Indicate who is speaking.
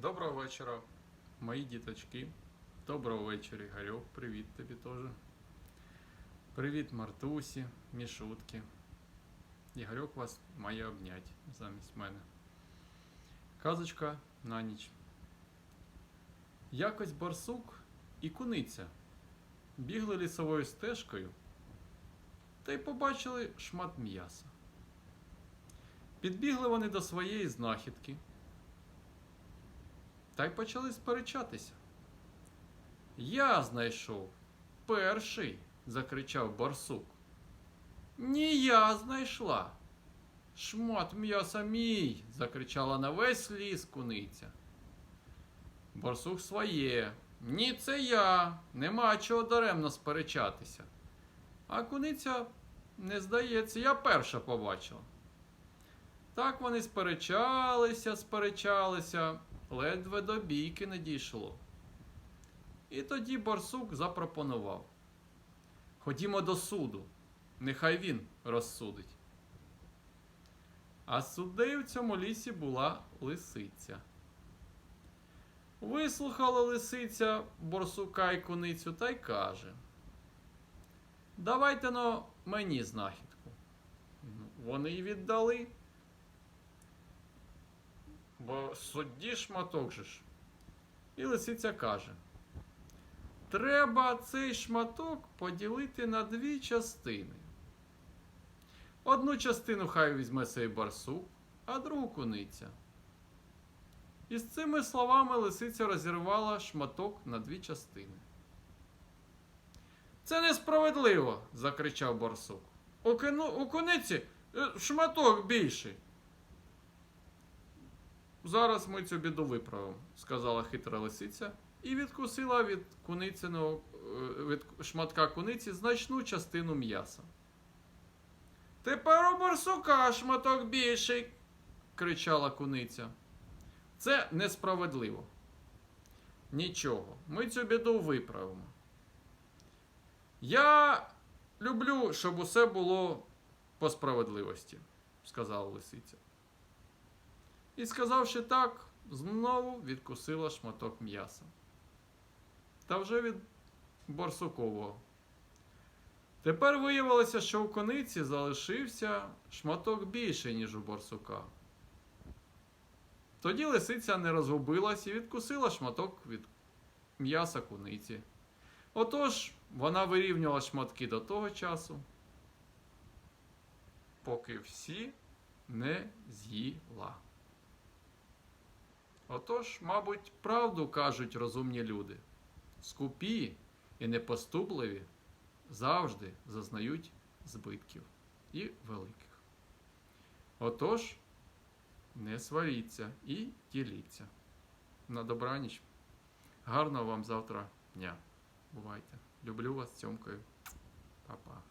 Speaker 1: Доброго вечора, мої діточки. Доброго вечора, Ігорьок. Привіт тобі теж. Привіт, Мартусі, Мішутки. Ігорьок вас має обнять замість мене. Казочка на ніч. Якось барсук і куниця бігли лісовою стежкою та й побачили шмат м'яса. Підбігли вони до своєї знахідки та й почали сперечатися. Я знайшов перший, закричав барсук. Ні, я знайшла. Шмат м'яса мій, закричала на весь ліс куниця. Барсук своє. Ні, це я. Нема чого даремно сперечатися. А куниця, не здається, я перша побачила. Так вони сперечалися, сперечалися, ледве до бійки не дійшло. І тоді барсук запропонував: Ходімо до суду, нехай він розсудить. А суддею в цьому лісі була лисиця. Вислухала лисиця борсука й куницю та й каже: Давайте но мені знахідку. Ну, Вони й віддали. Бо судді шматок же ж. І лисиця каже: Треба цей шматок поділити на дві частини. Одну частину хай візьме цей барсук, а другу куниця. І з цими словами лисиця розірвала шматок на дві частини. Це несправедливо, закричав барсук. У, куниці е, шматок більший. Зараз ми цю біду виправимо, сказала хитра лисиця і відкусила від куницяного е, від шматка куниці значну частину м'яса. Тепер у барсука шматок більший, кричала куниця. Це несправедливо. Нічого, ми цю біду виправимо. Я люблю, щоб усе було по справедливості, сказала лисиця. І, сказавши так, знову відкусила шматок м'яса. Та вже від борсукового. Тепер виявилося, що у кониці залишився шматок більший, ніж у борсука. Тоді лисиця не розгубилась і відкусила шматок від м'яса куниці. Отож, вона вирівнювала шматки до того часу, поки всі не з'їла. Отож, мабуть, правду кажуть розумні люди. Скупі і непоступливі завжди зазнають збитків і великих. Отож, не сваріться і діліться. На добраніч. Гарного вам завтра дня. Бувайте. Люблю вас цьомкою. Па-па.